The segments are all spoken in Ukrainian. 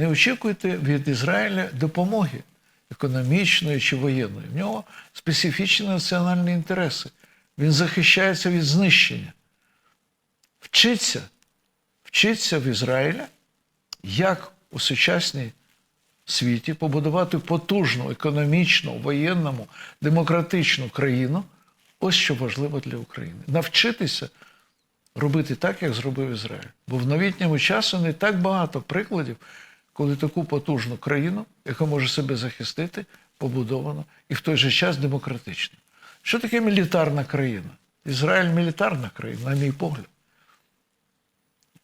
Не очікуйте від Ізраїля допомоги економічної чи воєнної. В нього специфічні національні інтереси. Він захищається від знищення. Вчиться, вчиться в Ізраїля, як у сучасній світі побудувати потужну економічну, воєнному, демократичну країну. Ось що важливо для України. Навчитися робити так, як зробив Ізраїль. Бо в новітньому часу не так багато прикладів, коли таку потужну країну, яка може себе захистити, побудовано і в той же час демократично. Що таке мілітарна країна? Ізраїль мілітарна країна, на мій погляд.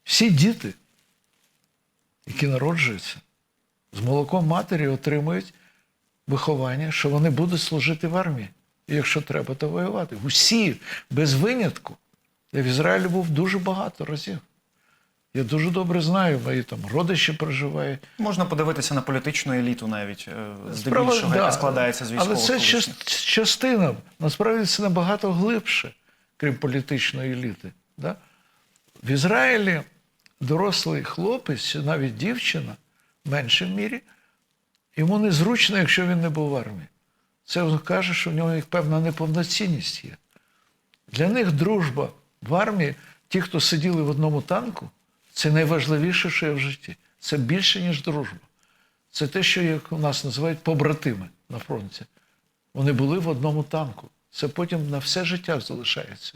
Всі діти, які народжуються, з молоком матері отримують виховання, що вони будуть служити в армії. І якщо треба, то воювати. Усі без винятку. Я в Ізраїлі був дуже багато разів. Я дуже добре знаю, мої там родичі проживають. Можна подивитися на політичну еліту навіть, е, здебільшого, яка да. складається з військових. Але це колишніх. частина. Насправді це набагато глибше, крім політичної еліти. Да? В Ізраїлі дорослий хлопець, навіть дівчина, в меншій мірі, йому незручно, якщо він не був в армії. Це каже, що в нього певна неповноцінність є. Для них дружба в армії, ті, хто сиділи в одному танку, це найважливіше, що є в житті. Це більше, ніж дружба. Це те, що як у нас називають побратими на фронті. Вони були в одному танку. Це потім на все життя залишається.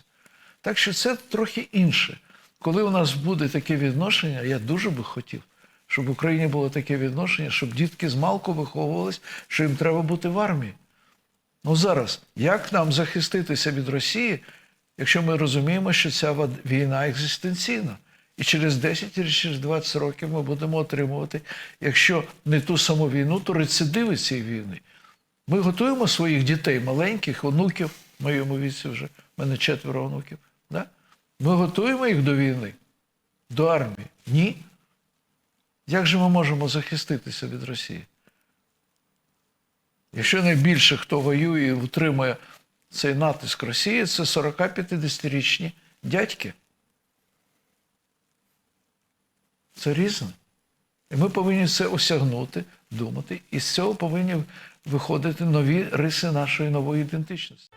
Так що це трохи інше. Коли у нас буде таке відношення, я дуже би хотів, щоб в Україні було таке відношення, щоб дітки з малку виховувались, що їм треба бути в армії. Ну зараз, як нам захиститися від Росії, якщо ми розуміємо, що ця війна екзистенційна? І через 10 чи через 20 років ми будемо отримувати, якщо не ту саму війну, то рецидиви цієї війни. Ми готуємо своїх дітей, маленьких, онуків, в моєму віці вже, в мене четверо онуків. Да? Ми готуємо їх до війни, до армії. Ні. Як же ми можемо захиститися від Росії? Якщо найбільше хто воює і утримує цей натиск Росії, це 40-50-річні дядьки. Це різне. І ми повинні це осягнути, думати, і з цього повинні виходити нові риси нашої нової ідентичності.